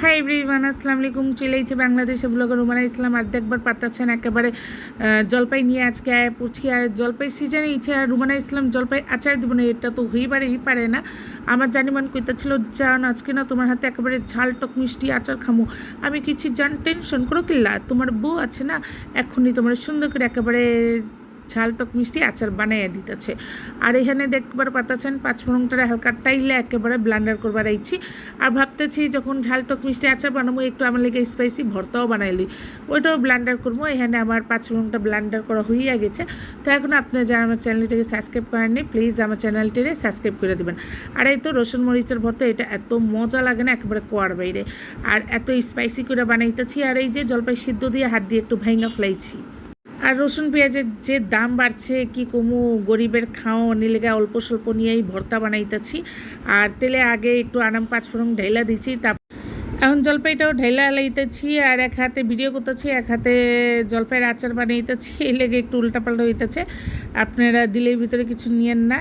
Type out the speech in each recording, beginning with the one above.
Hi everyone আসসালামু আলাইকুম। চলেইছে বাংলাদেশে ব্লগার রুমানা ইসলাম। আর দেখবার পাচ্ছেন একেবারে জলপাই নিয়ে আজকে আয় পড়ছি। আর জলপাই সিজনে ইচ্ছে আর রুমানা ইসলাম জলপাই আচার দিব না, এটা তো হইবারই পারে না। আমার জানি জানিমান কইতা ছিল জান, আজকে না তোমার হাতে একেবারে ঝাল টক মিষ্টি আচার খামো। আমি কিছু জান টেনশন করো কিল্লা, তোমার বউ আছে না এখনই তোমার সুন্দর করে একেবারে ঝাল টক মিষ্টি আচার বানাইয়া দিতেছে। আর এখানে দেখবার পাতাছেন পাঁচ ফোড়নটা হালকা টাইলে একেবারে ব্লান্ডার করবার আইছি। আর ভাবতেছি যখন ঝাল টক মিষ্টি আচার বানাবো, একটু আমার লেগে স্পাইসি ভর্তাও বানাইলি। ওইটাও ব্লান্ডার করব। এখানে আমার পাঁচ ফোড়নটা ব্লান্ডার করা হইয়া গেছে। তো এখন আপনারা যারা আমার চ্যানেলটিকে সাবস্ক্রাইব করেননি প্লিজ আমার চ্যানেলটিকে সাবস্ক্রাইব করে দেবেন। আর এই তো রসুন মরিচের ভর্তা, এটা এত মজা লাগে না, একেবারে কোয়ার বাইরে। আর এত স্পাইসি করে বানাইতেছি। আর এই যে জলপাই সিদ্ধ দিয়ে হাত দিয়ে একটু ভাইঙ্গা ফেলাইছি। আর রসুন পেঁয়াজের যে দাম বাড়ছে, কি কমু, গরিবের খাও নিলেগা অল্প স্বল্প নিয়েই ভর্তা বানাইতেছি। আর তেলে আগে একটু আনাম পাঁচফোড়ন ঢেলা দিচ্ছি তারপর এখন জলপাইটাও ঢেলা লাইতেছি আর এক হাতে ভিডিও করতেছি, এক হাতে জলপাইয়ের আচার বানাইতেছি, এই লেগে একটু উল্টাপাল্টা হইতেছে। আপনারা দিলের ভিতরে কিছু নিয়েন না।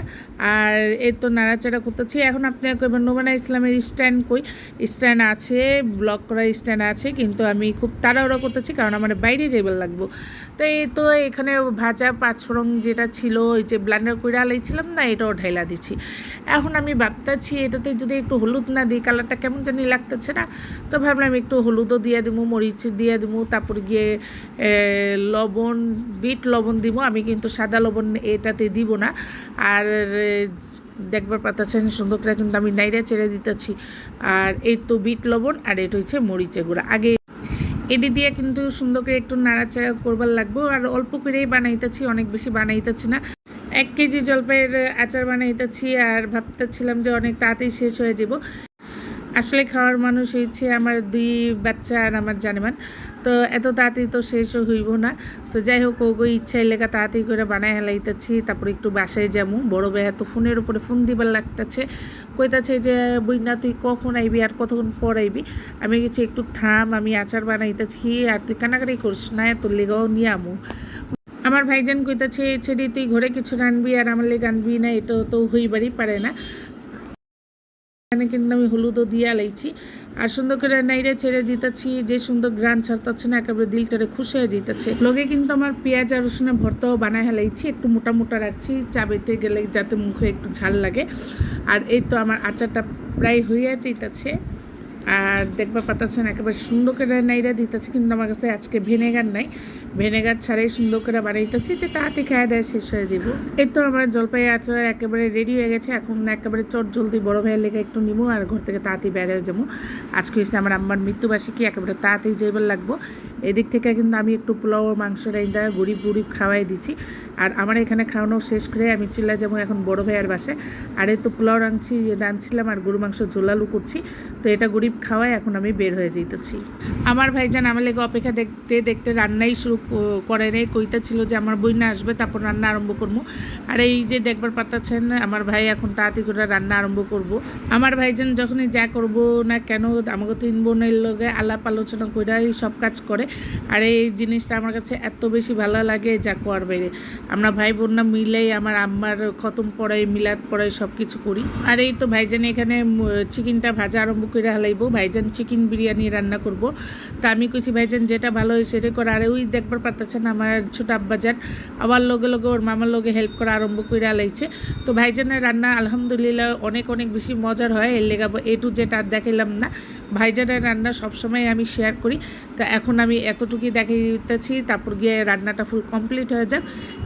আর এর তো নাড়াচাড়া করতেছি। এখন আপনারা কইবেন, নোমানা ইসলামের স্ট্যান্ড কই? স্ট্যান্ড আছে, ব্লক করা স্ট্যান্ড আছে, কিন্তু আমি খুব তাড়াহুড়া করতেছি, কারণ আমার বাইরে যাইবার লাগবো। তো এই তো এখানে ভাজা পাঁচফোড়ং যেটা ছিল, ওই যে ব্লান্ডার কইরা আলাইছিলাম না, এটাও ঢেলা দিচ্ছি এখন আমি ভাবতেছি, এটাতে যদি একটু হলুদ না দিই, কালারটা কেমন জানি লাগতেছে না। তো ভাবলাম একটু হলুদও দিয়ে দেবো মরিচ দিয়ে দেবো তারপর গিয়ে লবণ, বিট লবণ দিব আমি কিন্তু সাদা লবণ এটাতে দিব না। আর দেখবার পাতাছেন সুন্দর করে কিন্তু আমি নাইরা ছেড়ে দিতেছি। আর এই তো বিট লবণ আর এটা হচ্ছে মরিচের গুঁড়া। আগে এটি দিয়ে কিন্তু সুন্দর করে একটু নাড়াচাড়া করবার লাগবো। আর অল্প করেই বানাইতেছি, অনেক বেশি বানাইতেছি না। এক কেজি জলপাইয়ের আচার বানাইতেছি আর ভাবতেছিলাম যে অনেক তাড়াতাড়ি শেষ হয়ে যাব। আসলে খাওয়ার মানুষ হয়েছে আমার দুই বাচ্চা আর আমার জানেমান। তো এত তাড়াতাড়ি তো শেষও হইব না। তো যাই হোক, ওগো ইচ্ছা লেখা তাড়াতাড়ি করে বানায় হেলাইতেছি, তারপর একটু বাসায় যাব বড় বেহা তো ফোনের উপরে ফোন দিবার লাগতেছে। কইতাছে যে, বইনা, তুই কখন আইবি আর কতক্ষণ পর আইবি? আমি গেছি, একটু থাম, আমি আচার বানাইতেছি আর তুই কানাকারি করিস না, তোর লেগাও নিয়ে আমু। আমার ভাইজান কইতাছে, ছেড়ি, তুই ঘরে কিছু রানবি আর আমার লেগে আনবি না, এটা তো হইবারই পারে না। এখানে কিন্তু আমি হলুদও দিয়া লাইছি আর সুন্দর করে নাইরে ছেড়ে দিতেছি, যে সুন্দর গ্রান ছাড়তেছে না, একেবারে দিলটারে খুশি হয়ে যেতেছে। লগে কিন্তু আমার পেঁয়াজ আর রসুনে ভর্তাও বানায় হেলাইছি একটু মোটা মোটা রাখছি চা চাবিতে গেলে যাতে মুখে একটু ঝাল লাগে। আর এই তো আমার আচারটা প্রায় হইয়া যেতেছে আর দেখবা পাতাছেন একেবারে সুন্দর করে নাইরা দিতেছে, কিন্তু আমার কাছে আজকে ভিনেগার নাই। ভিনেগার ছাড়াই সুন্দর করে বানাইতেছি যে তাড়াতাড়ি খাওয়া দেয় শেষ হয়ে যাব এই তো আমার জলপাই আচার একেবারে রেডি হয়ে গেছে। এখন একেবারে চট জলদি বড় ভাইয়ের লেগে একটু নিবো আর ঘর থেকে তাড়াতাড়ি বেড়ে যাব। আজকে হয়েছে আমার আম্মার মৃত্যুবার্ষিকী, একেবারে তাড়াতাড়ি যাইবার লাগবো। এদিক থেকে কিন্তু আমি একটু পোলাও মাংস রাইন্দা, গরিব গরিব খাওয়াই দিচ্ছি আর আমার এখানে খাওয়ানো শেষ করে আমি চিল্লা যাব এখন বড় ভাইয়ের বাসায়। আর এই তো পোলাও রাঁধছি, রাঁধছিলাম আর গরু মাংস ঝোলালু করছি। তো এটা গরিব খাওয়াই এখন আমি বের হয়ে যেতেছি আমার ভাইজান আমার লেগে অপেক্ষা দেখতে দেখতে রান্নাই শুরু করে নেই কইতা ছিল যে আমার বইনা আসবে, তারপর রান্না আরম্ভ করব। আর এই যে দেখবার পাতাছেন, আমার ভাই এখন তাড়াতাড়ি করে রান্না আরম্ভ করব। আমার ভাইজান যখনই যা করব না কেন, আমাকে তিন বোনের লগে আলাপ আলোচনা কইরাই সব কাজ করে। আর এই জিনিসটা আমার কাছে এত বেশি ভালো লাগে যা কোয়ার বাইরে। আমরা ভাই বোনরা মিলেই আমার আম্মার খতম পড়াই, মিলাদ পড়াই সব কিছু করি। আর এই তো ভাইজান এখানে চিকেনটা ভাজা আরম্ভ করে হালাইবো ভাইজান চিকেন বিরিয়ানি রান্না করব। তা আমি কইছি, ভাইজান, যেটা ভালো হয় সেটা করে। আর ওই দেখবার পাচ্ছেন আমার ছোট আব্বাজান। আবার লগে লগে ওর মামার লগে হেল্প করা আরম্ভ করে আলাইছে তো ভাইজানের রান্না আলহামদুলিল্লাহ অনেক অনেক বেশি মজার হয়। এর লেগা এ টু যেটা আর দেখাইলাম না। ভাইজানের রান্না সবসময় আমি শেয়ার করি। তা এখন আমি এতটুকুই দেখাইতেছি, তারপর গিয়ে রান্নাটা ফুল কমপ্লিট হয়ে যাক।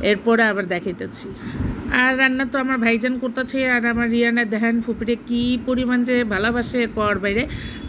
এরপরে আবার দেখাইতেছি। আর রান্না তো আমার ভাইজান করতেছে, আর আমার রিয়ানা দেখেন ফুপিরে কি পরিমাণ যে ভালোবাসে কর বাইরে।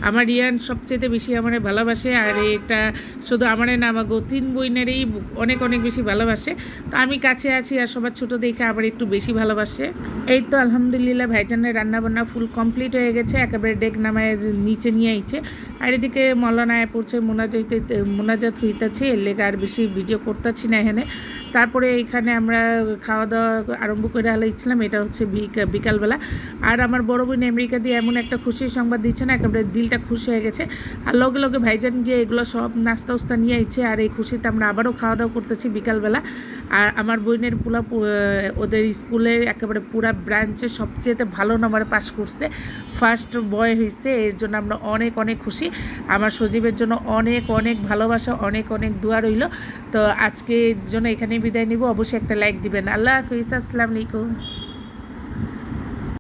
আমার রিয়ান সবচেয়ে বেশি আমার ভালোবাসে, আর এটা শুধু আমার না, আমার তিন বইনেরই অনেক অনেক বেশি ভালোবাসে। তো আমি কাছে আছি, আর সবার ছোট দেখে আবার একটু বেশি ভালোবাসে। এই তো আলহামদুলিল্লাহ ভাইজানের রান্নাবান্না ফুল কমপ্লিট হয়ে গেছে, একেবারে ডেক নামায় নিচে নিয়ে আইছে। আর এদিকে মলানায় পড়ছে মোনাজাত মোনাজাত হইতাছে, এর লেগে আর বেশি ভিডিও করতেছি না এখানে। তারপরে এইখানে আমরা খাওয়া দাওয়া আরম্ভ করে আলো ইসলাম এটা হচ্ছে বিক- বিকালবেলা। আর আমার বড় বোন আমেরিকা দিয়ে এমন একটা খুশির সংবাদ দিচ্ছে না, একেবারে দিলটা খুশি হয়ে গেছে। আর লগে লগে ভাইজান গিয়ে এগুলো সব নাস্তা উস্তা নিয়ে আইছে, আর এই খুশিতে আমরা আবারও খাওয়া দাওয়া করতেছি বিকালবেলা। আর আমার বোনের পুলা ওদের স্কুলে একেবারে পুরা ব্রাঞ্চে সবচেয়ে ভালো নম্বরে পাশ করছে। ফার্স্ট বয় হয়েছে এর জন্য আমরা অনেক অনেক খুশি। আমার সজীবের জন্য অনেক অনেক ভালোবাসা, অনেক অনেক দোয়া রইল। তো আজকে জন্য এখানেই বিদায় নিব। অবশ্যই একটা লাইক দিবেন। আল্লাহ হাফিজ। আসসালামু আলাইকুম।